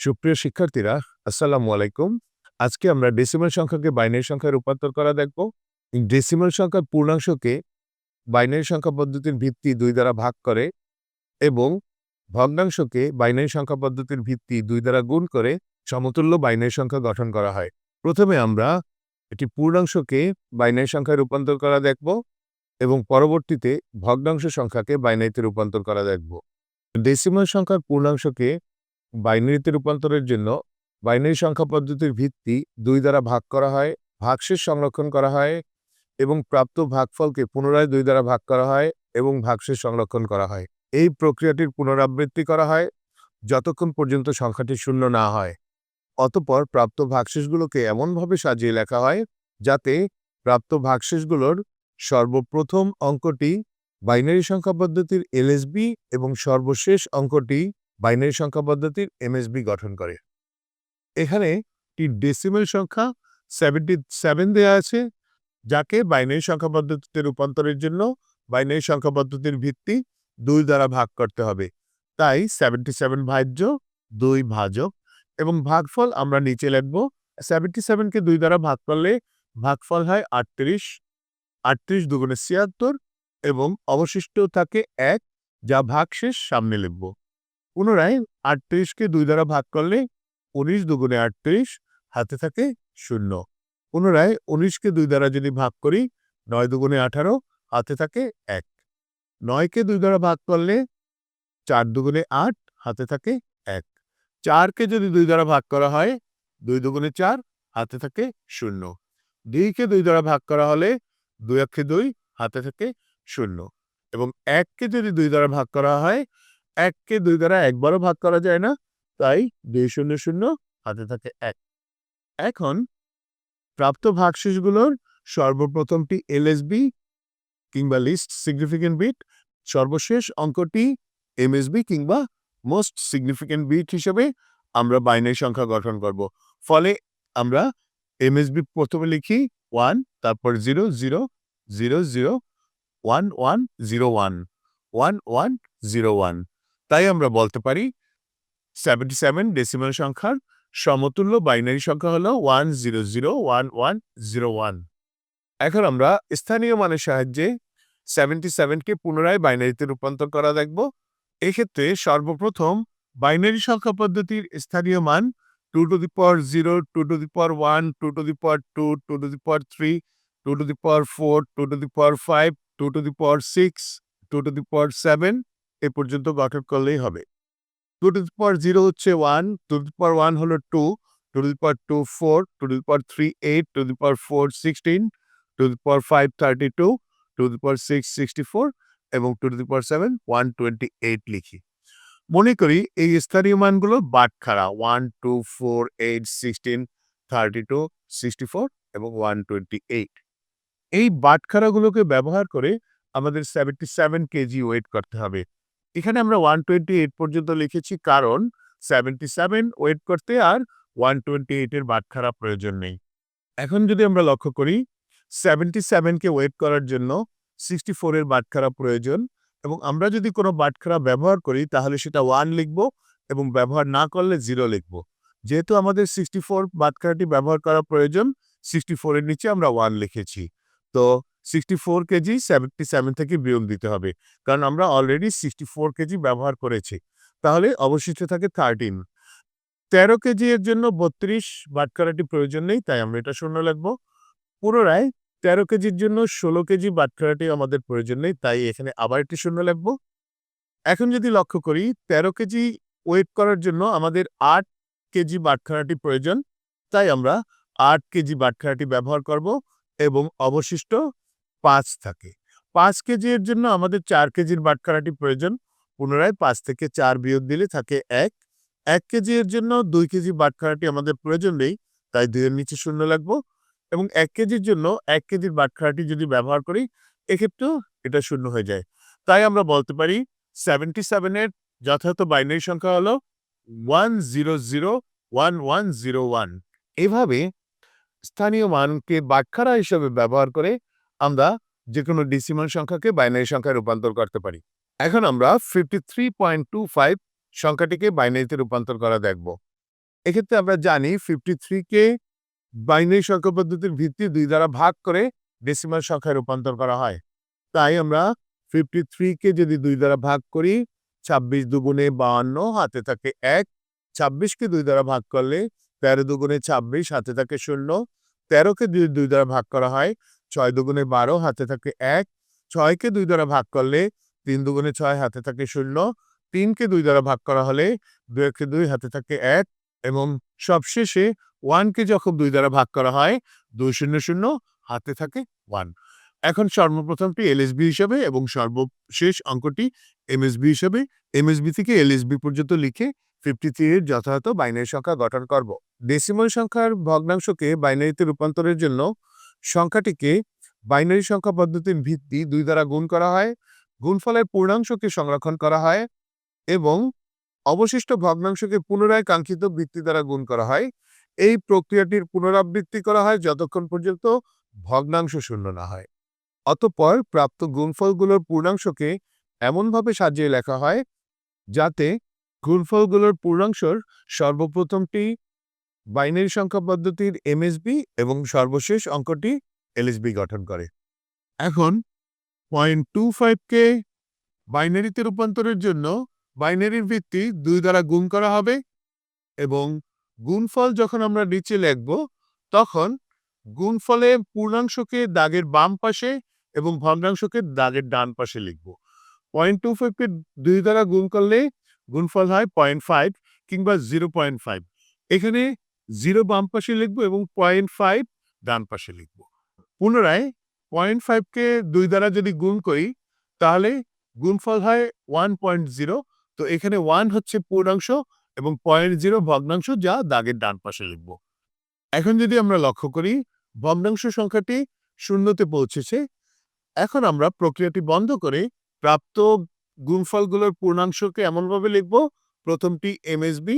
সুপ্রিয় শিক্ষার্থীরা, আসসালামু আলাইকুম। আজকে আমরা ডেসিমাল সংখ্যাকে বাইনারি সংখ্যায় রূপান্তর করা দেখব। ডেসিমাল সংখ্যার পূর্ণাংশকে বাইনারি সংখ্যা পদ্ধতির ভিত্তি দুই দ্বারা ভাগ করে এবং ভগ্নাংশকে বাইনারি সংখ্যা পদ্ধতির ভিত্তি দুই দ্বারা গুণ করে সমতুল্য বাইনারি সংখ্যা গঠন করা হয়। প্রথমে আমরা এটি পূর্ণাংশকে বাইনারি সংখ্যায় রূপান্তর করা দেখব এবং পরবর্তীতে ভগ্নাংশ সংখ্যাকে বাইনারিতে রূপান্তর করা দেখব। ডেসিমাল সংখ্যার পূর্ণাংশকে বাইনারিতে রূপান্তরের জন্য বাইনারি সংখ্যা পদ্ধতির ভিত্তি দুই দ্বারা ভাগ করা হয়, ভাগশেষ সংরক্ষণ করা হয় এবং প্রাপ্ত ভাগফলকে পুনরায় দুই দ্বারা ভাগ করা হয় এবং ভাগশেষ সংরক্ষণ করা হয়। এই প্রক্রিয়াটির পুনরাবৃত্তি করা হয় যতক্ষণ পর্যন্ত সংখ্যাটি শূন্য না হয়। অতপর প্রাপ্ত ভাগশেষগুলোকে এমনভাবে সাজিয়ে লেখা হয় যাতে প্রাপ্ত ভাগশেষগুলোর সর্বপ্রথম অঙ্কটি বাইনারি সংখ্যা পদ্ধতির এলএসবি এবং সর্বশেষ অঙ্কটি বাইনারি সংখ্যা পদ্ধতির এমএসবি গঠন করে। এখানে একটি ডেসিমেল সংখ্যা সেভেন্টি সেভেন দেওয়া আছে, যাকে বাইনারি সংখ্যা পদ্ধতিতে রূপান্তরের জন্য বাইনারি সংখ্যা পদ্ধতির ভিত্তি দুই দ্বারা ভাগ করতে হবে। তাই সেভেন্টি সেভেন ভাজ্য, দুই ভাজক এবং ভাগফল আমরা নিচে লিখব। সেভেন্টি সেভেনকে দুই দ্বারা ভাগ করলে ভাগফল হয় আটত্রিশ আটত্রিশ দুগুণে ছিয়াত্তর এবং অবশিষ্ট থাকে এক, যা ভাগশেষ সামনে লিখব। পুনরায় আটত্রিশকে দুই দ্বারা ভাগ করলে উনিশ দুগুণে আটত্রিশ, হাতে থাকে শূন্য। পুনরায় উনিশকে দুই দ্বারা যদি ভাগ করি, নয় দুগুণে আঠারো, হাতে থাকে এক। নয়কে দুই দ্বারা ভাগ করলে চার দুগুণে আট, হাতে থাকে এক। চারকে যদি দুই দ্বারা ভাগ করা হয়, দুই দুগুণে চার, হাতে থাকে শূন্য। দুইকে দুই দ্বারা ভাগ করা হলে দুই একে দুই, হাতে থাকে শূন্য। এবং এককে যদি দুই দ্বারা ভাগ করা হয় এককে দুই দ্বারা একবারও ভাগ করা যায় না, তাই দুই শূন্য শূন্য হাতে থাকে এক। এখন প্রাপ্ত ভাগশেষগুলোর সর্বপ্রথমটি এলএসবি কিংবা লিস্ট সিগনিফিকেন্ট বিট সর্বশেষ অঙ্কটি এমএসবি কিংবা মোস্ট সিগনিফিকেন্ট বিট হিসেবে আমরা বাইনারি সংখ্যা গঠন করব। ফলে আমরা এমএসবি প্রথমে লিখি ওয়ান, তারপর zero zero zero zero, one one, zero, one one one, zero, one. তাই আমরা বলতে পারি সেভেন্টি সেভেন ডেসিমাল সংখ্যার সমতুল্য বাইনারি সংখ্যা হলো one zero zero one one zero one এখন আমরা স্থানীয় মানের সাহায্যে সেভেন্টি সেভেনকে পুনরায় বাইনারিতে রূপান্তর করা দেখব। এক্ষেত্রে সর্বপ্রথম বাইনারি সংখ্যা পদ্ধতির স্থানীয় মান two to the power zero two to the power one two to the power two two to the power three two to the power four two to the power five two to the power six two to the power seven এ পর্যন্ত গঠন করলেই হবে। Two to the power zero হচ্ছে one two to the power one হলো two two to the power two four two two the power three eight two the power four sixteen two the power five thirty two two the power six sixty four এবং two the power seven one twenty eight লিখি। মনে করি এই স্থানীয় মানগুলো বাটখারা one two four eight sixteen thirty two sixty four এবং one twenty eight এই বাটখারাগুলোকে ব্যবহার করে আমাদের সেভেন্টি সেভেন কেজি ওয়েট করতে হবে। এখানে আমরা ওয়ান টোয়েন্টি এইট পর্যন্ত লিখেছি, কারণ সেভেন্টি সেভেন ওয়েট করতে আর ওয়ান টোয়েন্টি এইটের বাটখারা প্রয়োজন নেই। এখন যদি আমরা লক্ষ্য করি সেভেন্টি সেভেনকে ওয়েট করার জন্য সিক্সটি ফোরের বাটখারা প্রয়োজন এবং আমরা যদি কোনো বাটখারা ব্যবহার করি, তাহলে সেটা ওয়ান লিখব এবং ব্যবহার না করলে জিরো লিখব। যেহেতু আমাদের সিক্সটি ফোর বাটখারাটি ব্যবহার করা প্রয়োজন সিক্সটি ফোরের নিচে আমরা ওয়ান লিখেছি। তো sixty four KG seventy seven থেকে বিয়োগ দিতে হবে। কারণ আমরা অলরেডি সিক্সটি ফোর কেজি ব্যবহার করেছি। তাহলে অবশিষ্ট থাকে থার্টিন তেরো কেজি এর জন্য বত্রিশ, বাটখারাটি প্রয়োজন নেই, তাই আমরা এটা শূন্য লিখব। পুনরায় তেরো কেজির জন্য ষোলো কেজি, বাটখারাটি আমাদের প্রয়োজন নেই, তাই এখানে আবার একটি শূন্য লিখব। এখন যদি লক্ষ্য করি, তেরো কেজি ওয়েট করার জন্য আমাদের আট কেজি বাটখারাটি প্রয়োজন, তাই আমরা আট কেজি বাটখারাটি ব্যবহার করব এবং অবশিষ্ট পাঁচ থাকে। পাঁচ কেজি এর জন্য আমাদের চার কেজির বাটখারাটি প্রয়োজন। পুনরায় পাঁচ থেকে চার বিয়োগ দিলে থাকে এক। এক কেজি এর জন্য দুই কেজি বাটখারাটি আমাদের প্রয়োজন নেই, তাই দুইয়ের নিচে শূন্য লাগবো। এবং এক কেজির জন্য এক কেজির বাটখারাটি যদি ব্যবহার করি, এক্ষেত্রেও এটা শূন্য হয়ে যায়। তাই আমরা বলতে পারি সেভেন্টি সেভেনের যথাযথ বাইনারি সংখ্যা হলো one zero zero one one zero one এভাবে স্থানীয় মানকে বাটখারা হিসেবে ব্যবহার করে আমরা যে কোনো ডিসিমাল সংখ্যাকে বাইনারি সংখ্যায় রূপান্তর করতে পারি। এখন আমরা fifty three point two five সংখ্যাটিকে বাইনারিতে রূপান্তর করা দেখব। এক্ষেত্রে আমরা জানি ফিফটি থ্রিকে বাইনারি সংখ্যা পদ্ধতির ভিত্তি দুই দ্বারা ভাগ করে ডেসিমাল সংখ্যায় রূপান্তর করা হয়। তাই আমরা ফিফটি থ্রিকে যদি দুই দ্বারা ভাগ করি, ছাব্বিশ দুগুণে বাহান্ন হাতে থাকে এক। ছাব্বিশকে দুই দ্বারা ভাগ করলে তেরো দুগুণে ছাব্বিশ হাতে থাকে শূন্য। তেরোকে দুই দুই দ্বারা ভাগ করা হয় ছয় দুগুণে বারো, হাতে থাকে এক। ছয়কে দুই দ্বারা ভাগ করলে তিন দুগুণে ছয়, হাতে থাকে শূন্য। তিনকে দুই দ্বারা ভাগ করা হলে দুই একে দুই, হাতে থাকে এক। এবং সবশেষে ওয়ানকে যখন দুই দ্বারা ভাগ করা হয়, দুই শূন্য শূন্য, হাতে থাকে ওয়ান। এখন সর্বপ্রথমটি এলএসবি হিসাবে এবং সর্বশেষ অঙ্কটি এমএসবি হিসাবে। এমএসবি থেকে এলএসবি পর্যন্ত লিখে ফিফটি থ্রি এর যথাযথ বাইনারি সংখ্যা গঠন করব। ডেসিমাল সংখ্যার ভগ্নাংশকে বাইনারিতে রূপান্তরের জন্য সংখ্যাটিকে বাইনারি সংখ্যা পদ্ধতির ভিত্তি দুই দ্বারা গুণ করা হয়। গুণফলের পূর্ণাংশকে সংরক্ষণ করা হয় এবং অবশিষ্ট ভগ্নাংশকে পুনরায় কাঙ্ক্ষিত ভিত্তি দ্বারা গুণ করা হয়। এই প্রক্রিয়াটির পুনরাবৃত্তি করা হয় যতক্ষণ পর্যন্ত ভগ্নাংশ শূন্য না হয়। অতঃপর প্রাপ্ত গুণফলগুলোর পূর্ণাংশকে এমনভাবে সাজিয়ে লেখা হয় যাতে গুণফলগুলোর পূর্ণাংশর সর্বপ্রথমটি বাইনারি সংখ্যা পদ্ধতির এমএসবি এবং সর্বশেষ অঙ্কটি এলএসবি গঠন করে। এখন পয়েন্ট টু ফাইভকে বাইনারিতে রূপান্তরের জন্য বাইনারির ভিত্তি দুই দ্বারা গুণ করা হবে এবং গুণফল যখন আমরা নিচে লিখব, তখন গুণফলে পূর্ণাংশকে দাগের বাম পাশে এবং ভগ্নাংশকে দাগের ডান পাশে লিখব। পয়েন্ট টু ফাইভকে দুই দ্বারা গুণ করলে গুণফল হয় পয়েন্ট ফাইভ কিংবা জিরো পয়েন্ট ফাইভ এখানে জিরো বাম পাশে লিখব এবং পয়েন্ট ফাইভ ডান পাশে লিখব। পুনরায় পয়েন্ট ফাইভকে দুই দ্বারা যদি গুণ করি, তাহলে গুণফল হয় ওয়ান পয়েন্ট জিরো। তো এখানে ওয়ান হচ্ছে পূর্ণাংশ এবং পয়েন্ট জিরো ভগ্নাংশ যা দাগের ডান পাশে লিখব। এখন যদি আমরা লক্ষ্য করি, ভগ্নাংশ সংখ্যাটি শূন্যতে পৌঁছেছে। এখন আমরা প্রক্রিয়াটি বন্ধ করে প্রাপ্ত গুণফলগুলোর পূর্ণাংশকে এমনভাবে লিখব। প্রথমটি এমএসবি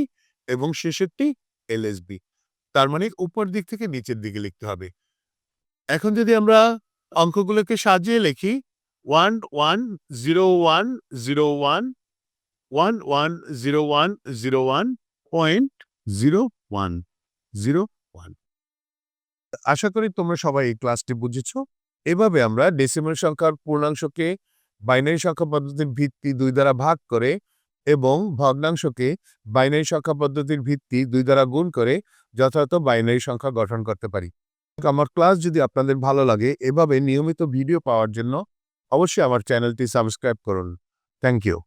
এবং শেষেরটি এলএসবি তার মানে উপর দিক থেকে নিচের দিকে লিখতে হবে। এখন যদি আমরা অঙ্কগুলোকে সাজিয়ে লিখি one one zero one zero one one one zero one zero one point zero one zero one আশা করি তোমরা সবাই এই ক্লাসটি বুঝেছ। এভাবে আমরা ডেসিমাল সংখ্যার পূর্ণাংশকে বাইনারি সংখ্যা পদ্ধতির ভিত্তি দুই দ্বারা ভাগ করে এবং ভগ্নাংশকে বাইনারি সংখ্যা পদ্ধতির ভিত্তি দুই দ্বারা গুণ করে যথাযথ বাইনারি সংখ্যা গঠন করতে পারি। আমার ক্লাস যদি আপনাদের ভালো লাগে, এভাবে নিয়মিত ভিডিও পাওয়ার জন্য অবশ্যই আমার চ্যানেলটি সাবস্ক্রাইব করুন। Thank you.